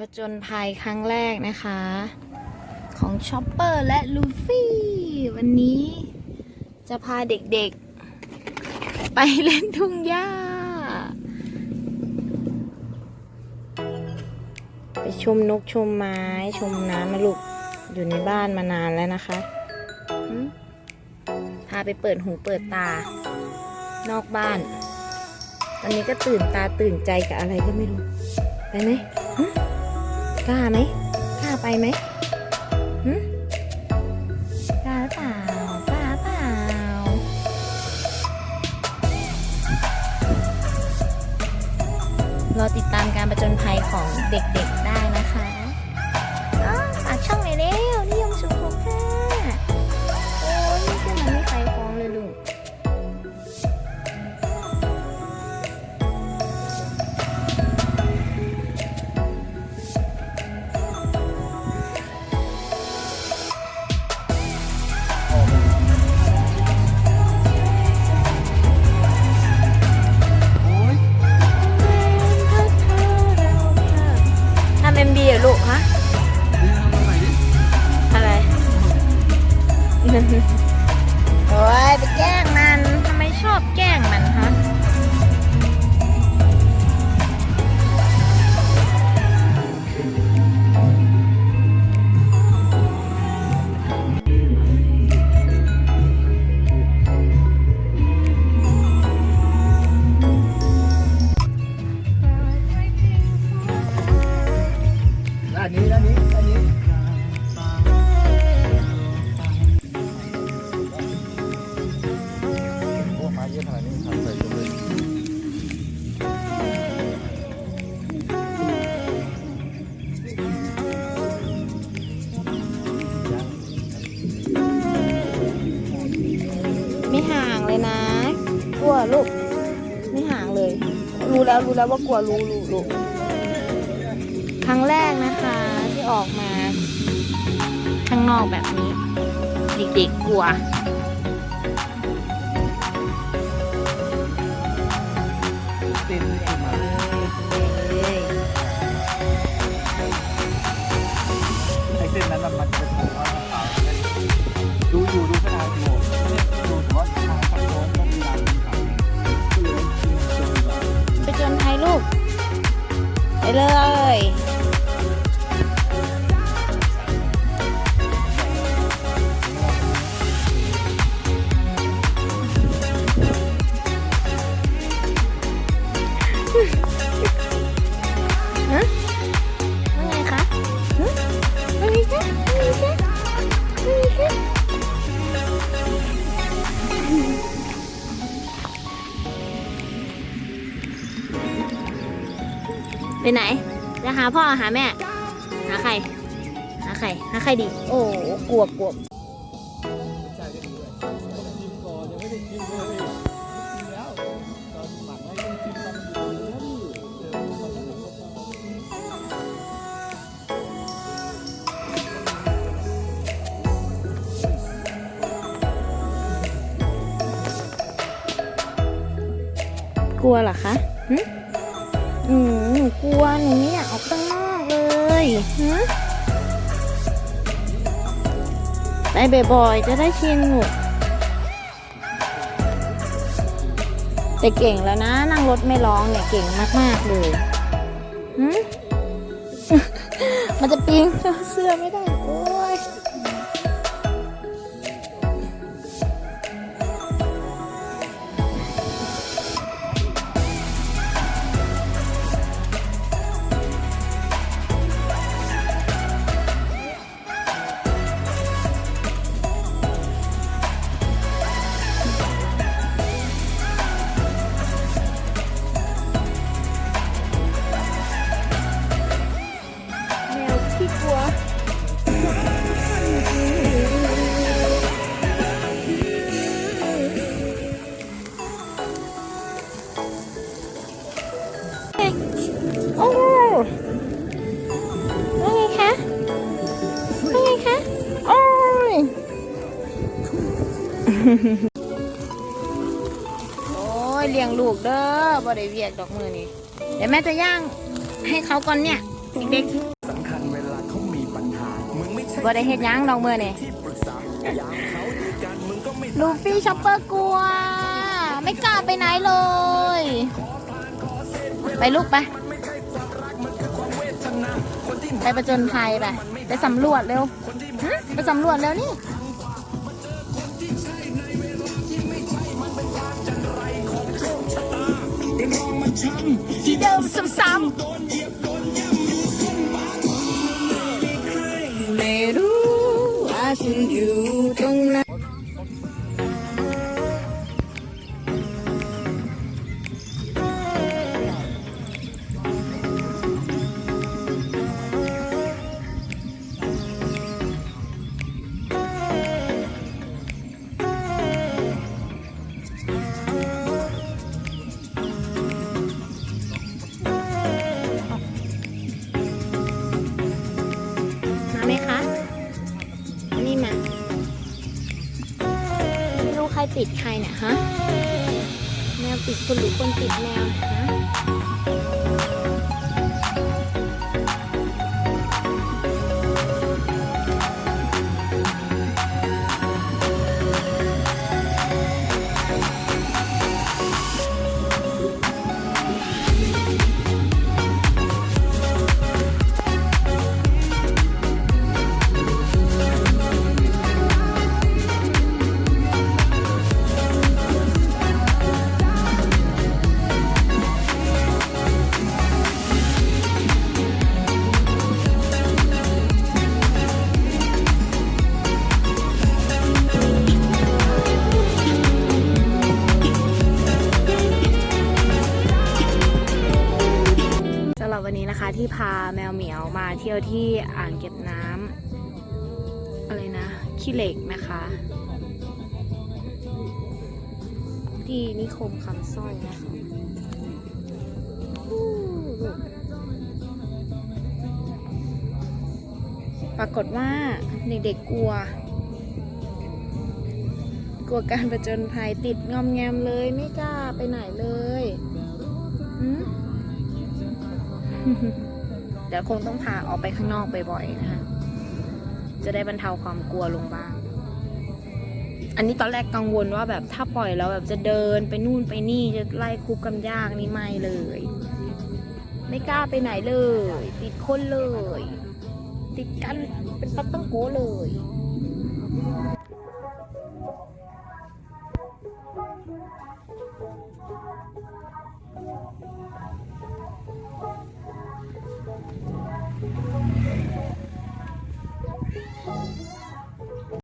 ผจญภัยครั้งแรกนะคะ ของชอปเปอร์และลูฟี่ วันนี้จะพาเด็กๆ ไปเล่นทุ่งหญ้า ไปชมนกชมไม้ชมน้ำมาลูก อยู่ในบ้านมานานแล้วนะคะ พาไปเปิดหูเปิดตา นอกบ้าน ตอนนี้ก็ตื่นตาตื่นใจกับอะไรก็ไม่รู้ ไปไหม กล้าไหมกล้าไปไหมหึกล้าหรือเปล่ากล้าเปล่าเราติดตามการประจนภัยของเด็ก ลูก ไม่ห่างเลย รู้แล้วรู้แล้วว่ากลัวรู้รู้รู้ครั้งแรกนะคะที่ออกมาข้างนอกแบบนี้ เด็กๆกลัวเต้น ลูก ไปเลยฮ ไปไหน จะหาพ่อหาแม่ หาใคร หาใคร หาใครดี โอ้กลัวกลัวกลัวเหรอคะอืม กลัว หนูไม่อยากออกข้างนอกเลยหึไปบ่อยๆ จะได้ชินหนูแต่เก่งแล้วนะ นั่งรถไม่ร้องเนี่ย เก่งมากๆเลยฮึมันจะปีนเสื้อไม่ได้ โอ้ยเลี้ยงลูกเด้อบ่ได้เวียกดอกมือนี่เดี๋ยวแม่จะย่างให้เขาก่อนเนี่ยตเด็กสำคัญเวลาเขามีปัญหามึงไม่ใช่ๆบ่ได้เฮ็ดหยังดอกเมื่อนี่ที่ปรึกษายามเขาด้วยกันมึงก็ไม่ลูฟี่ช็อปเปอร์กลัว ไม่กล้าไปไหนเลย ไปลูกไปไปประจนภัยไปไปสำรวจเร็วหึไปสำรวจเร็วนี่ สีเดิ ไหมคะนี่มาไม่รู้ใครติดใครเนี่ยฮะ แมวติดคนหรือคนติดแมวเนี่ยฮะ ที่ยวที่อ่างเก็บน้ำอะไรนะขี้เหล็กนะคะ ที่นิคมคำสร้อยนะคะปรากฏว่าเด็กๆกลัว กลัวการประจนภัยติดงอมแงมเลยไม่กล้าไปไหนเลยหืม เดี๋ยวคงต้องพาออกไปข้างนอกบ่อยๆนะคะ จะได้บรรเทาความกลัวลงบ้าง อันนี้ตอนแรกกังวลว่าแบบถ้าปล่อยแล้วแบบจะเดินไปนู่นไปนี่จะไล่คุกกันยากนี่ไม่เลย ไม่กล้าไปไหนเลย ติดคนเลย ติดกันเป็นปัตตังโกเลย